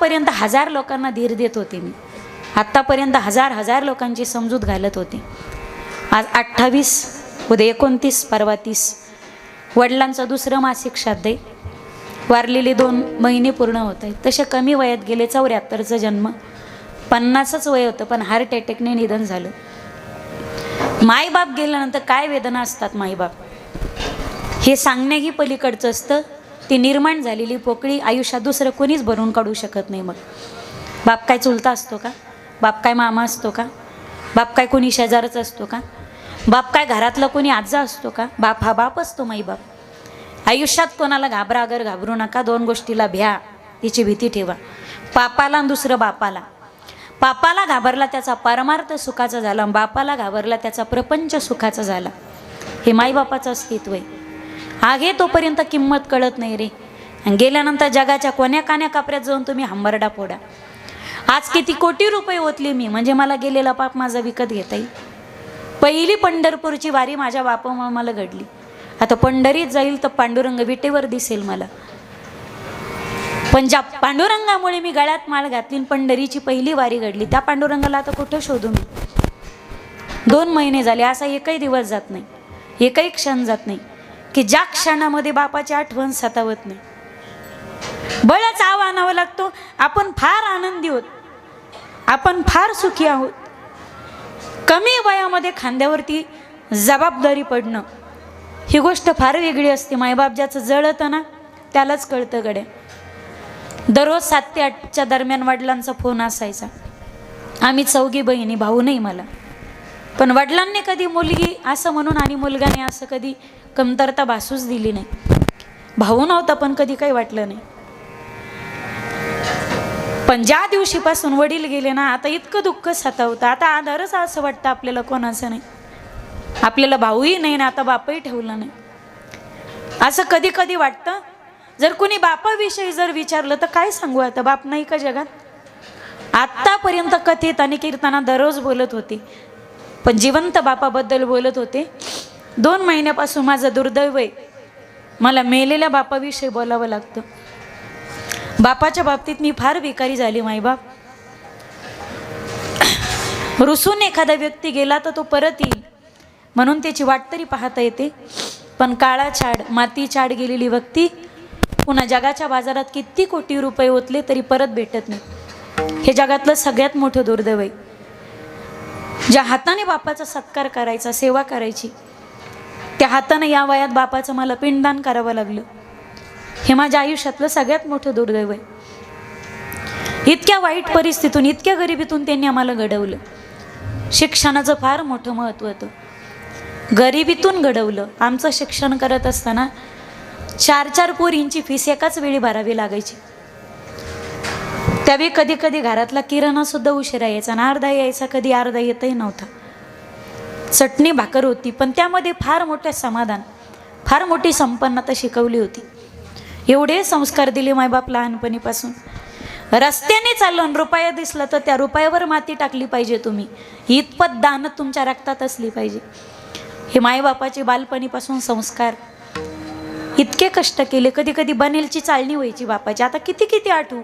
आत्तापर्यंत हजार लोकांना धीर देत होते मी. आत्तापर्यंत हजार हजार लोकांची समजूत घालत होते. आज अठ्ठावीस उद्या एकोणतीस परवा तीस. वडिलांचं दुसरं मासिक श्राद्ध आहे वारलेले दोन महिने पूर्ण होत आहेत. तसे कमी वयात गेले चौऱ्याहत्तरचा जन्म. पन्नासच वय होतं पण हार्ट अटॅकने निधन झालं. मायबाप गेल्यानंतर काय वेदना असतात मायबाप? हे सांगण्याही पलीकडचं असतं. ती निर्माण झालेली पोकळी आयुष्यात दुसरं कोणीच भरून काढू शकत नाही मग. बाप काय चुलता असतो का? बाप काय मामा असतो का? बाप काय कोणी शेजारच असतो का? बाप काय घरातला कोणी आजा असतो का? बाप हा बाप असतो माईबाप आयुष्यात कोणाला घाबरागर घाबरू नका दोन गोष्टीला भ्या तिची भीती ठेवा. पापाला आणि दुसरं बापाला. पापाला घाबरला त्याचा परमार्थ सुखाचा झाला बापाला घाबरला त्याचा प्रपंच सुखाचा झाला. हे माईबापाचं अस्तित्व आहे. आगे तोपर्यंत किंमत कळत नाही रे आणि गेल्यानंतर जगाच्या कोण्या कान्या कापऱ्यात जाऊन तुम्ही हंबरडा फोडा आज किती कोटी रुपये ओतले मी म्हणजे मला गेलेला पाप माझा विकत घेता येईल पहिली पंढरपूरची वारी माझ्या बापामुळे मला घडली आता पंढरीत जाईल तर पांडुरंग विटेवर दिसेल मला पण ज्या पांडुरंगामुळे मी गळ्यात माळ घातली आणि पंढरीची पहिली वारी घडली त्या पांडुरंगाला आता कुठं शोधू मी दोन महिने झाले असा एकही दिवस जात नाही एकही क्षण जात नाही की ज्या क्षणामध्ये बापाची आठवण सतावत नाही. बळच आव आणावा लागतो. आपण फार आनंदी आहोत आपण फार सुखी आहोत. कमी वयामध्ये खांद्यावरती जबाबदारी पडणं ही गोष्ट फार वेगळी असते. मायबाप ज्याचं जळतं ना त्यालाच कळतं गड्या. दररोज सात ते आठच्या दरम्यान वडिलांचा फोन असायचा. आम्ही चौघी बहिणी भाऊ नाही मला. पण वडिलांनी कधी मुलगी असं म्हणून आणि मुलगाने असं कधी कमतरता भासूच दिली नाही. भाऊ नव्हता पण कधी काही वाटलं नाही. पण ज्या दिवशीपासून वडील गेले ना आता इतकं दुःख सतावतं. आता आधारच असं वाटतं आपल्याला कोणाचं नाही. आपल्याला भाऊही नाही ना आता बापही ठेवलं नाही. असं कधी कधी वाटतं. जर कुणी बापाविषयी जर विचारलं तर काय सांगू आता? बाप नाही का जगात? आत्तापर्यंत कथेत आणि कीर्तना दररोज बोलत होते. पण जिवंत बापाबद्दल बोलत होते. दोन महिन्यापासून माझं दुर्दैव आहे. मला मेलेल्या बापाविषयी बोलावं लागतं. बापाच्या बाबतीत मी फार विकारी झाली माईबाप. रुसून एखादा व्यक्ती गेला तर तो परत येईल म्हणून त्याची वाट तरी पाहता येते. पण काळा छाड माती छाड गेलेली व्यक्ती पुन्हा जगाच्या बाजारात किती कोटी रुपये ओतले तरी परत भेटत नाही. हे जगातलं सगळ्यात मोठं दुर्दैव आहे. ज्या हाताने बापाचा सत्कार करायचा सेवा करायची त्या हातानं या वयात बापाचं मला पिंडदान करावं लागलं. हे माझ्या आयुष्यातलं सगळ्यात मोठं दुर्दैव आहे. इतक्या वाईट परिस्थितीतून इतक्या गरिबीतून त्यांनी आम्हाला घडवलं. शिक्षणाचं फार मोठं महत्त्व होतं. गरिबीतून घडवलं. आमचं शिक्षण करत असताना चार चार पोरींची फीस एकाच वेळी भरावी लागायची. त्यावेळी कधी कधी घरातला किराणासुद्धा उशिरा यायचा आणि अर्धा यायचा कधी अर्धा येतही नव्हता. चटणी भाकर होती पण त्यामध्ये फार मोठे समाधान फार मोठी संपन्नता शिकवली होती. एवढे संस्कार दिले मायबाप लहानपणीपासून. रस्त्याने चाललो रुपया दिसला तर त्या रुपयावर माती टाकली पाहिजे तुम्ही. इतपत दान तुमच्या रक्तात असली पाहिजे. हे मायबापाचे बालपणीपासून संस्कार. इतके कष्ट केले कधी कधी बनेलची चालणी व्हायची बापाची. आता किती किती आठवू?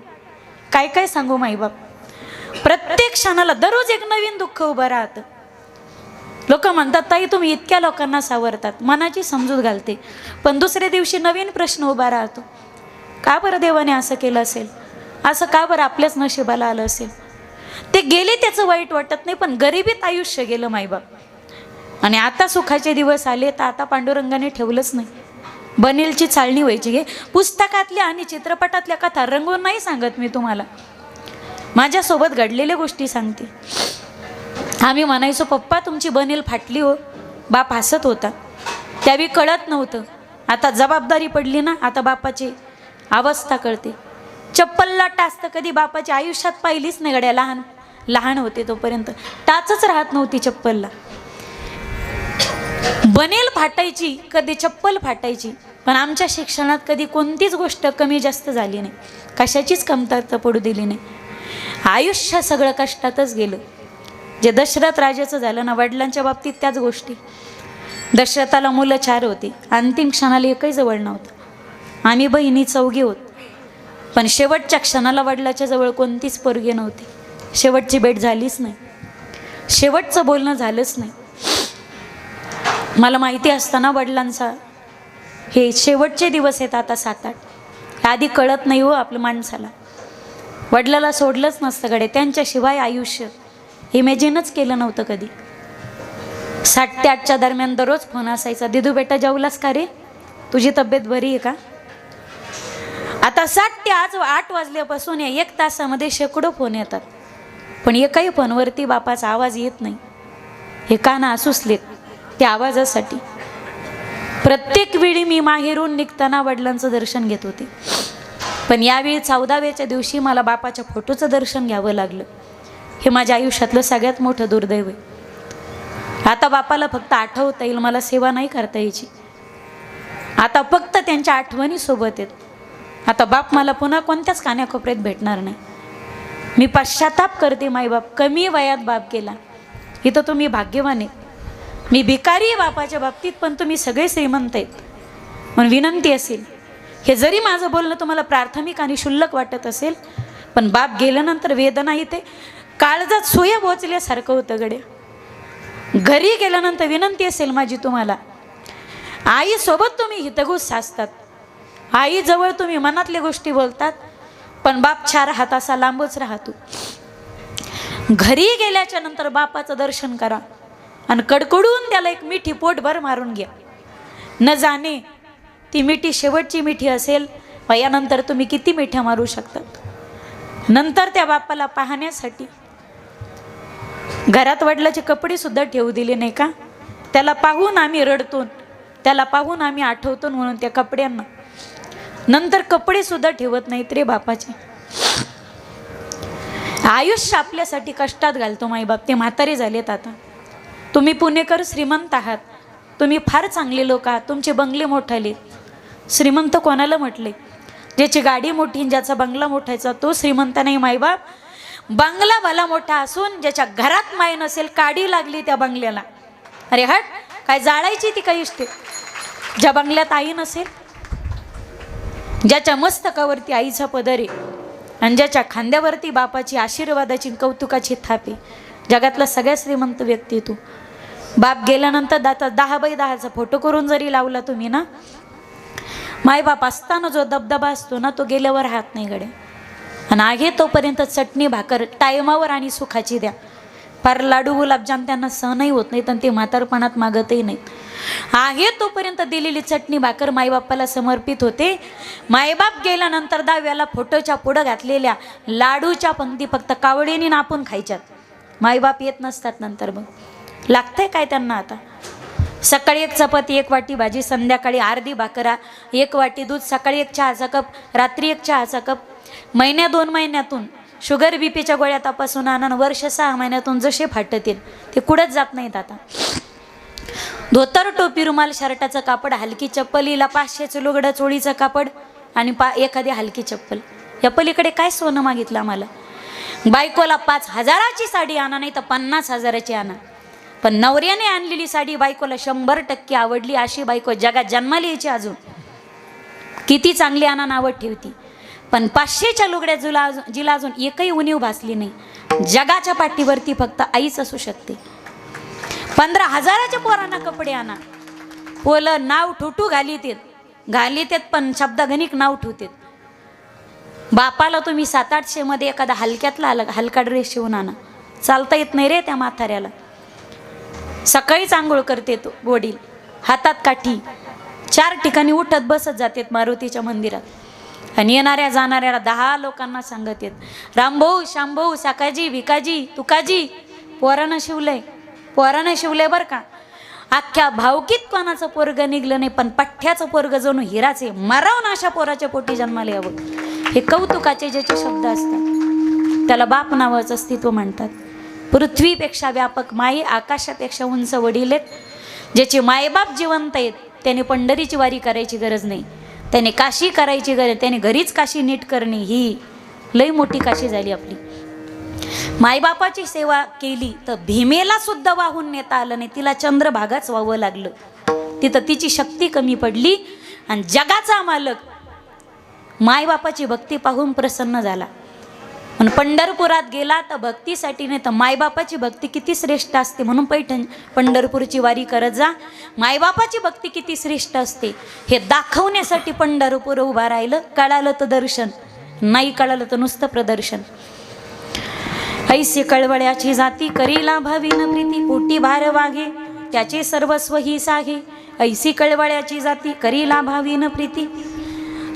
काय काय सांगू माईबाप प्रत्येक क्षणाला दररोज एक नवीन दुःख उभं राहतं. लोक म्हणतात ताई तुम्ही इतक्या लोकांना सावरतात मनाची समजूत घालते. पण दुसऱ्या दिवशी नवीन प्रश्न उभा राहतो. का बरं देवाने असं केलं असेल? असं का बरं आपल्याच नशिबाला आलं असेल? ते गेले त्याचं वाईट वाटत नाही पण गरिबीत आयुष्य गेलं माईबाप आणि आता सुखाचे दिवस आले तर आता पांडुरंगाने ठेवलंच नाही. बनेलची चालणी व्हायची. घे पुस्तकातल्या आणि चित्रपटातल्या कथा रंगवून नाही सांगत मी तुम्हाला. माझ्यासोबत घडलेल्या गोष्टी सांगते. आम्ही म्हणायचो पप्पा तुमची बनेल फाटली हो. बाप हसत होता. त्यावेळी कळत नव्हतं. आता जबाबदारी पडली ना आता बापाची अवस्था कळते. चप्पलला टाच तर कधी बापाची आयुष्यात पाहिलीच नाही गड्या लहान लहान होते तोपर्यंत. टाचच राहत नव्हती चप्पलला. बनेल फाटायची कधी चप्पल फाटायची पण आमच्या शिक्षणात कधी कोणतीच गोष्ट कमी जास्त झाली नाही. कशाचीच कमतरता पडू दिली नाही. आयुष्य सगळं कष्टातच गेलं. जे दशरथ राजाचं झालं ना वडिलांच्या बाबतीत त्याच गोष्टी. दशरथाला मुलं चार होती. अंतिम क्षणाला एकही जवळ नव्हतं. आम्ही बहिणी चौघी होत. पण शेवटच्या क्षणाला वडिलाच्या जवळ कोणतीच पोरगी नव्हती. शेवटची भेट झालीच नाही. शेवटचं बोलणं झालंच नाही. मला माहिती असताना वडिलांचा हे शेवटचे दिवस आहेत आता सात आठ आधी कळत नाही हो आपलं माणसाला. वडिलाला सोडलंच नसतं कडे त्यांच्याशिवाय आयुष्य इमॅजिनच केलं नव्हतं कधी. साठ ते आठच्या दरम्यान दररोज फोन असायचा दिदू बेटा जेवलास का रे? तुझी तब्येत बरी आहे का? आता साठ ते आज आठ वाजल्यापासून या एक तासामध्ये शेकडो फोन येतात. पण एकाही फोनवरती बापाचा आवाज येत नाही. हे काना असूसले त्या आवाजासाठी. प्रत्येक वेळी मी माहेरून निघताना वडिलांचं दर्शन घेत होते. पण यावेळी चौदाव्याच्या दिवशी मला बापाच्या फोटोचं दर्शन घ्यावं लागलं. हे माझ्या आयुष्यातलं सगळ्यात मोठं दुर्दैव आहे. आता बापाला फक्त आठवता येईल मला सेवा नाही करता यायची. आता फक्त त्यांच्या आठवणीसोबत आहेत. आता बाप मला पुन्हा कोणत्याच कान्याकोपऱ्यात भेटणार नाही. मी पश्चाताप करते माईबाप कमी वयात बाप केला इथं तुम्ही भाग्यवान आहे. मी भिकारी आहे बापाच्या बाबतीत पण तुम्ही सगळे श्रीमंत आहेत. म्हणून विनंती असेल हे जरी माझं बोलणं तुम्हाला प्राथमिक आणि शुल्लक वाटत असेल पण बाप गेल्यानंतर वेदना येते. काळजात सोया बोचल्यासारखं होतं गडे घरी गेल्यानंतर विनंती असेल माझी तुम्हाला आईसोबत तुम्ही हितगुज साचतात. आईजवळ तुम्ही मनातल्या गोष्टी बोलतात पण बाप चार हात असा लांबच राहतो. घरी गेल्याच्यानंतर बापाचं दर्शन करा आणि कडकडून त्याला एक मिठी पोटभर मारून घ्या. न जाणे ती मिठी शेवटची मिठी असेल व यानंतर तुम्ही किती मिठ्या मारू शकतात नंतर त्या बापाला पाहण्यासाठी घरात वडिलाचे कपडे सुद्धा ठेवू दिले नाही का? त्याला पाहून आम्ही रडतो त्याला पाहून आम्ही आठवतो म्हणून त्या कपड्यांना. नंतर कपडे सुद्धा ठेवत नाहीत रे बापाचे. आयुष्य आपल्यासाठी कष्टात घालतो माईबाप ते म्हातारे झालेत आता. तुम्ही पुणेकर श्रीमंत आहात. तुम्ही फार चांगले लोक आहात. तुमचे बंगले मोठाले. श्रीमंत कोणाला म्हटले? ज्याची गाडी मोठी ज्याचा बंगला मोठायचा तो श्रीमंत नाही माईबाप. बंगला भला मोठा असून ज्याच्या घरात माय नसेल काडी लागली त्या बंगल्याला. अरे हट काय जाळायची ती काही इष्टे. ज्या बंगल्यात आई नसेल ज्याच्या मस्तकावरती आईचा पदर आहे आणि ज्याच्या खांद्यावरती बापाची आशीर्वादाची कौतुकाची थापे. जगातला सगळ्यात श्रीमंत व्यक्ती तू. बाप गेल्यानंतर दाता दहा बाय दहाचा फोटो करून जरी लावला तुम्ही ना मायबाप असताना जो दबदबा असतो ना तो गेल्यावर राहत नाही गडे आणि आहे तोपर्यंत चटणी भाकर टायमावर आणि सुखाची द्या. फार लाडू गुलाबजाम त्यांना सहनही होत नाहीत आणि ते म्हातारपणात मागतही नाहीत. आहे तोपर्यंत दिलेली चटणी भाकर माईबापाला समर्पित होते. मायबाप गेल्यानंतर दहाव्याला फोटोच्या पुढं घातलेल्या लाडूच्या पंक्ती फक्त कावडीने नापून खायच्यात. मायबाप येत नसतात नंतर मग. लागतंय काय त्यांना आता? सकाळी एक चपाती एक वाटी भाजी संध्याकाळी अर्धी भाकरा एक वाटी दूध सकाळी एक चहाचा कप रात्री एक चहाचा कप महिन्या दोन महिन्यातून शुगर बीपीच्या गोळ्या तपासून आणून वर्ष सहा महिन्यातून जसे फाटतील ते कुठंच जात नाहीत आता. धोतर टोपी रुमाल शर्टाचं कापड हलकी चप्पल हिला पाचशेचं लुगडं चोळीचं कापड आणि पा एखादी हलकी चप्पल. या पलीकडे काय सोनं मागितलं आम्हाला? बायकोला पाच हजाराची साडी आणा नाही तर पन्नास हजाराची आणा. पण नवऱ्याने आणलेली साडी बायकोला शंभर टक्के आवडली अशी बायको जगात जन्माला यायची अजून. किती चांगली आणा नावड ठेवती. पण पाचशेच्या लुगड्या जुला जिला अजून एकही उणीव भासली नाही. जगाच्या पाठीवरती फक्त आईच असू शकते. पंधरा हजाराच्या पोरांना कपडे आणा. पोलं नाव ठुटू घालीत घालीत पण शब्दघनिक नाव ठेवतेत. बापाला तुम्ही सात आठशेमध्ये एखादा हलक्यातला हल हलका ड्रेस शिवून आणा. चालता येत नाही रे त्या म्हाताऱ्याला. सकाळीच आंघोळ करते तो वडील. हातात काठी. चार ठिकाणी उठत बसत जातात मारुतीच्या मंदिरात. आणि येणाऱ्या जाणाऱ्या दहा लोकांना सांगत येत रामभाऊ शांभाऊ साकाजी भिकाजी तुकाजी पोरानं शिवलंय पोरानं शिवलंय बरं का. अख्ख्या भावकीत कोणाचं पोरग निघलं नाही पण पठ्ठ्याचं पोरग जणू हिराचे मरावून अशा पोराच्या पोटी जन्माला यावं. हे कौतुकाचे ज्याचे शब्द असतात त्याला बाप नावाचं अस्तित्व म्हणतात. पृथ्वीपेक्षा व्यापक माई आकाशापेक्षा उंच वडील आहेत. ज्याचे मायबाप जिवंत आहेत त्याने पंढरीची वारी करायची गरज नाही. त्याने काशी करायची गरज त्याने घरीच काशी नीट करणे ही लई मोठी काशी झाली आपली. मायबापाची सेवा केली तर भीमेला सुद्धा वाहून नेता आलं नाही. तिला चंद्रभागाच व्हावं लागलं. तिथं तिची शक्ती कमी पडली आणि जगाचा मालक मायबापाची भक्ती पाहून प्रसन्न झाला. पण पंढरपुरात गेला तर भक्तीसाठी नाही तर मायबापाची भक्ती किती श्रेष्ठ असते म्हणून पैठण पंढरपूरची वारी करत जा. मायबापाची भक्ती किती श्रेष्ठ असते. हे दाखवण्यासाठी पंढरपूर उभा राहिलं. कळालं तर दर्शन. नाही कळालं तर नुसतं प्रदर्शन. ऐसे कळवळ्याची जाती करीला भावीन प्रीती पोटी भार वाघे त्याचे सर्वस्व ही सागे ऐसी कळवळ्याची जाती करीला भावीन प्रीती.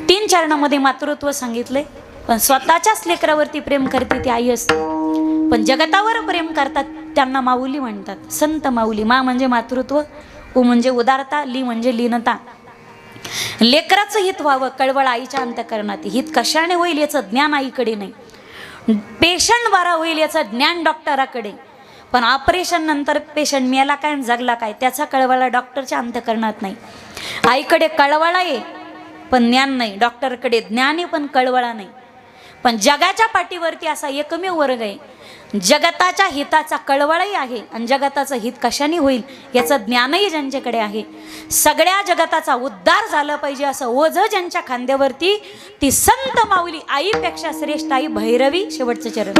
तीन चरणामध्ये मातृत्व सांगितले पण स्वतःच्याच लेकरावरती प्रेम करते ती आई असते. पण जगतावर प्रेम करतात त्यांना माऊली म्हणतात. संत माऊली मा म्हणजे मातृत्व उ म्हणजे उदारता ली म्हणजे लीनता. लेकराचं हित व्हावं कळवळ आईच्या अंतकरणात. हित कशाने होईल याचं ज्ञान आईकडे नाही. पेशंट बरा होईल याचं ज्ञान डॉक्टराकडे. पण ऑपरेशन नंतर पेशंट मेला काय जगला काय त्याचा कळवळा डॉक्टरच्या अंतकरणात नाही. आईकडे कळवळा आहे पण ज्ञान नाही. डॉक्टरकडे ज्ञान आहे पण कळवळा नाही. पण जगाच्या पाठीवरती असा एकमेव वर्ग आहे. जगताच्या हिताचा कळवळही आहे आणि जगताचं हित कशाने होईल याचं ज्ञानही ज्यांच्याकडे आहे. सगळ्या जगताचा उद्धार झाला पाहिजे असं ओझ ज्यांच्या खांद्यावरती ती संत माऊली आईपेक्षा श्रेष्ठ आई भैरवी शेवटचं चरण.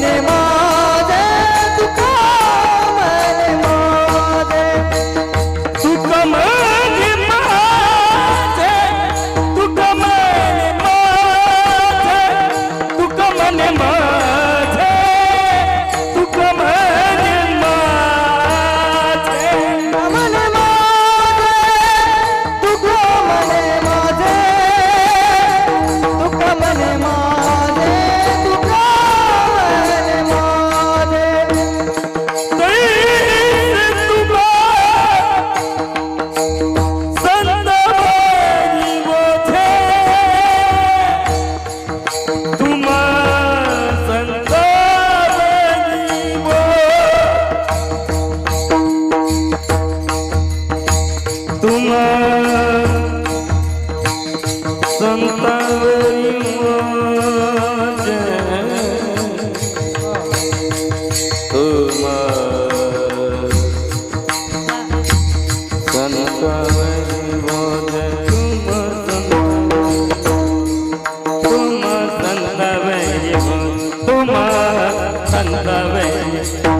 Nemo. Maestro.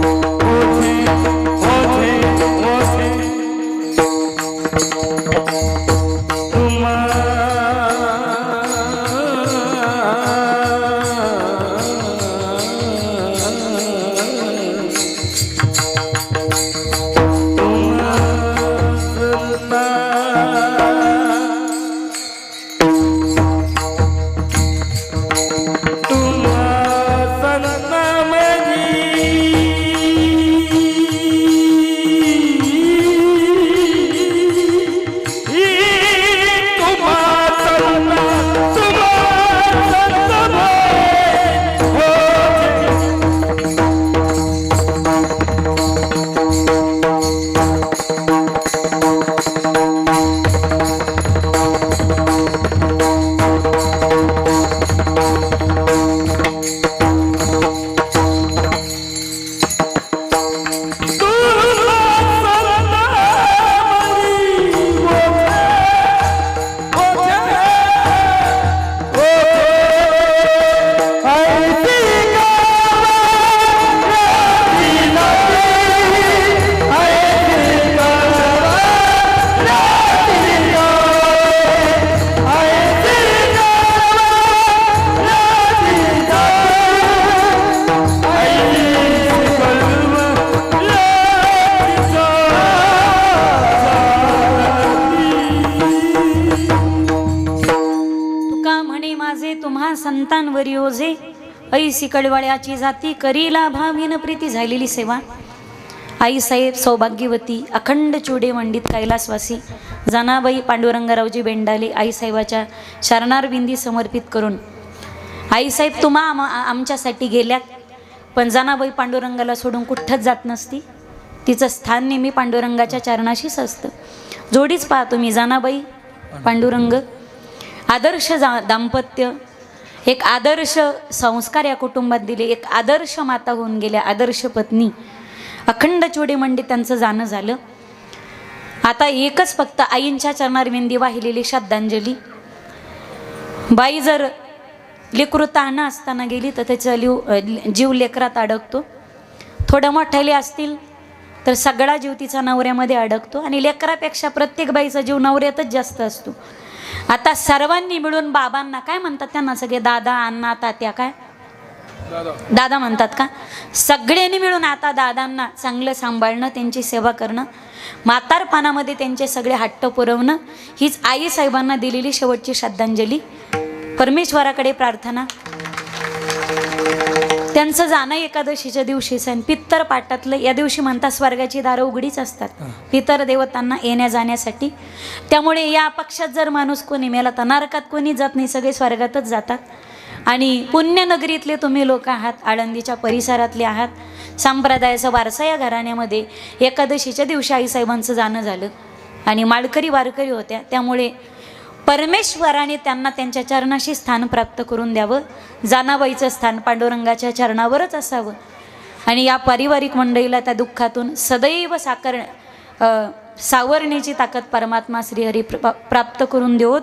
देसी कळवळ्याची जाती करीला भावीन प्रीती झालेली सेवा. आईसाहेब सौभाग्यवती अखंड चुडे मंडित कैलासवासी जनाबाई पांडुरंगरावजी बेंडाले आईसाहेबाच्या शरणारविंदी समर्पित करून. आईसाहेब तुम्हा आम आमच्यासाठी गेल्यात पण जनाबाई पांडुरंगाला सोडून कुठंच जात नसती. तिचं स्थान नेहमी पांडुरंगाच्या चरणाशीच असतं. जोडीच पाहतो तुम्ही जानाबाई पांडुरंग. आदर्श जा दाम्पत्य एक आदर्श संस्कार या कुटुंबात दिले. एक आदर्श माता होऊन गेल्या आदर्श पत्नी. अखंड चोडीमंडी त्यांचं जाणं झालं. आता एकच फक्त आईंच्या चरणारविंदी वाहिलेली श्रद्धांजली. बाई जर लेकरू असताना गेली तर त्याचा लिव जीव लेकरात अडकतो. थोडं मोठ्याले असतील तर सगळा जीव तिचा नवऱ्यामध्ये अडकतो आणि लेकरापेक्षा प्रत्येक बाईचा जीव नवऱ्यातच जास्त असतो. आता सर्वांनी मिळून बाबांना काय म्हणतात त्यांना सगळे? दादा अण्णा तात्या काय? दादा म्हणतात का? सगळ्यांनी मिळून आता दादांना चांगलं सांभाळणं त्यांची सेवा करणं म्हातारपणामध्ये त्यांचे सगळे हट्ट पुरवणं हीच आई साहेबांना दिलेली शेवटची श्रद्धांजली. परमेश्वराकडे प्रार्थना. त्यांचं जाणं एकादशीच्या दिवशीच आहे. पित्तर पाटातलं या दिवशी म्हणतात स्वर्गाची दारं उघडीच असतात. पितर देवतांना येण्या जाण्यासाठी. त्यामुळे या पक्षात जर माणूस कोणी मेला तर नरकात कोणी जात नाही सगळे स्वर्गातच जातात. आणि पुण्यनगरीतले तुम्ही लोक आहात आळंदीच्या परिसरातले आहात संप्रदायाचं वारसा या घराण्यामध्ये एकादशीच्या दिवशी आईसाहेबांचं जाणं झालं. आणि माळकरी वारकरी होत्या त्यामुळे परमेश्वराने त्यांना त्यांच्या चरणाशी स्थान प्राप्त करून द्यावं. जानाबाईचं स्थान पांडुरंगाच्या चरणावरच असावं. आणि या पारिवारिक मंडळीला त्या दुःखातून सदैव साकर सावरण्याची ताकद परमात्मा श्रीहरी प्र- प्राप्त करून देवत.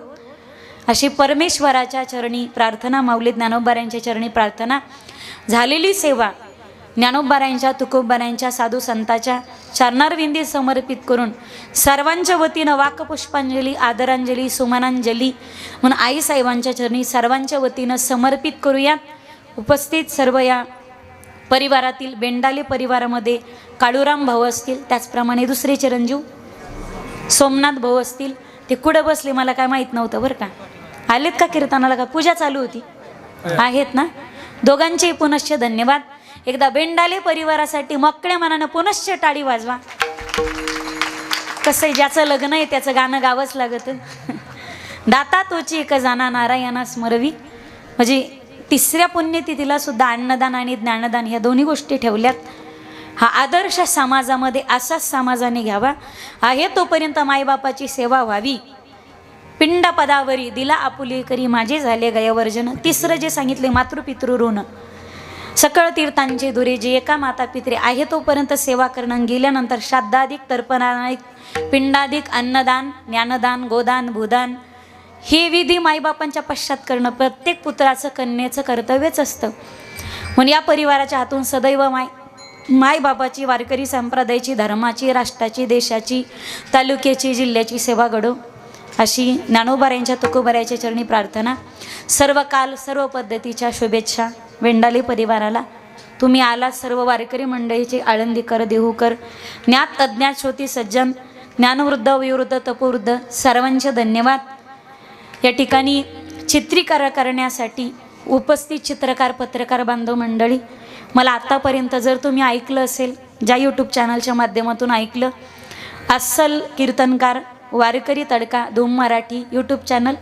अशी परमेश्वराच्या चरणी प्रार्थना माऊली ज्ञानोबाऱ्यांच्या चरणी प्रार्थना. झालेली सेवा ज्ञानोबाऱ्यांच्या तुकोबाऱ्यांच्या साधू संताच्या चरणारविंदी समर्पित करून सर्वांच्या वतीनं वाकपुष्पांजली आदरांजली सुमनांजली म्हणून आईसाहेबांच्या चरणी सर्वांच्या वतीनं समर्पित करूयात उपस्थित सर्व या परिवारातील बेंडाले परिवारामध्ये काळूराम भाऊ असतील त्याचप्रमाणे दुसरे चिरंजीव सोमनाथ भाऊ असतील ते कुठं बसले मला काय माहीत नव्हतं बरं का. आलेत का कीर्तनाला का? पूजा चालू होती. आहेत ना? दोघांचे पुनश्च धन्यवाद. एकदा बेंडाले परिवारासाठी मकड्या मनानं पुनश्च टाळी वाजवा. कसं आहे ज्याचं लग्न आहे त्याचं गाणं गावंच लागत. दाता तोची एक जाणा नारायणा स्मरवी. म्हणजे तिसऱ्या पुण्यतिथीला सुद्धा अन्नदान आणि ज्ञानदान ह्या दोन्ही गोष्टी ठेवल्यात. हा आदर्श समाजामध्ये असाच समाजाने घ्यावा. आहे तोपर्यंत मायबापाची सेवा व्हावी. पिंडपदावरी दिला आपुले करी माझे झाले गयवर्जन. तिसरं जे सांगितले मातृपितृ ऋण. सकळ तीर्थांचे दुरे जे एका माता पित्रे आहे तोपर्यंत सेवा करणं गेल्यानंतर श्राद्धाधिक तर्पणाधिक पिंडाधिक अन्नदान ज्ञानदान गोदान भूदान हे विधी माईबापांच्या पश्चात करणं प्रत्येक पुत्राचं कन्येचं कर्तव्यच असतं. म्हणून या परिवाराच्या हातून सदैव माय मायबाबाची वारकरी संप्रदायाची धर्माची राष्ट्राची देशाची तालुक्याची जिल्ह्याची सेवा घडो अशी ज्ञानोबाऱ्यांच्या तुकोबऱ्याच्या चरणी प्रार्थना. सर्व काल सर्व पद्धतीच्या शुभेच्छा. वेंडाले परिवाराला. तुम्ही आलात सर्व वारकरी मंडळीचे आळंदीकर देहूकर. ज्ञात अज्ञात श्रोती सज्जन ज्ञानवृद्ध विवृद्ध तपोवृद्ध सर्वांचे धन्यवाद. या ठिकाणी चित्रीकरण करण्यासाठी उपस्थित चित्रकार पत्रकार बांधव मंडळी मला आत्तापर्यंत जर तुम्ही ऐकलं असेल ज्या यूट्यूब चॅनलच्या माध्यमातून ऐकलं अस्सल कीर्तनकार वारकरी तडका धूम मराठी यूट्यूब चॅनल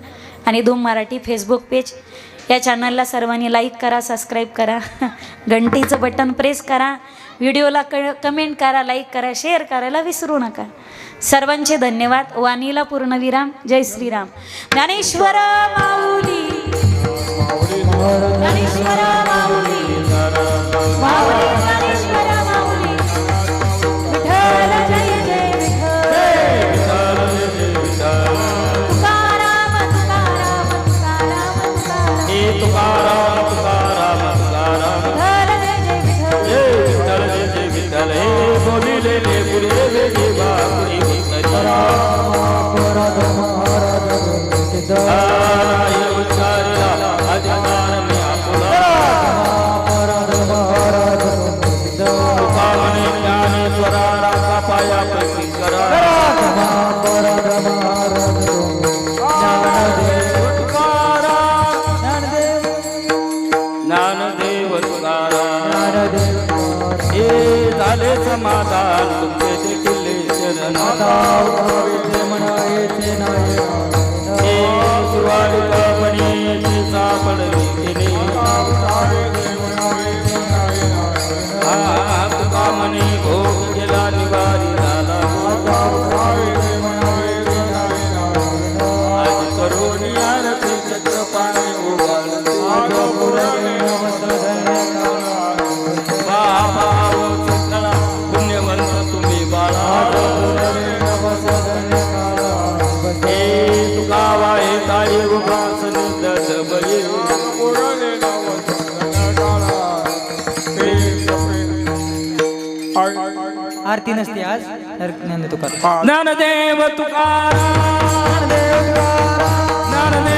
आणि धूम मराठी फेसबुक पेज या चॅनलला सर्वांनी लाईक करा सबस्क्राईब करा. घंटीचं बटन प्रेस करा. व्हिडिओला क कमेंट करा लाईक करा शेअर करायला विसरू नका. सर्वांचे धन्यवाद. वाणीला पूर्णविराम. जय श्रीराम. ज्ञानेश्वर माऊली. ज्ञानेश्वर माऊली. आरती नसते आज ज्ञान तुकाराम. ज्ञानदेव तुकाराम. ज्ञानदेव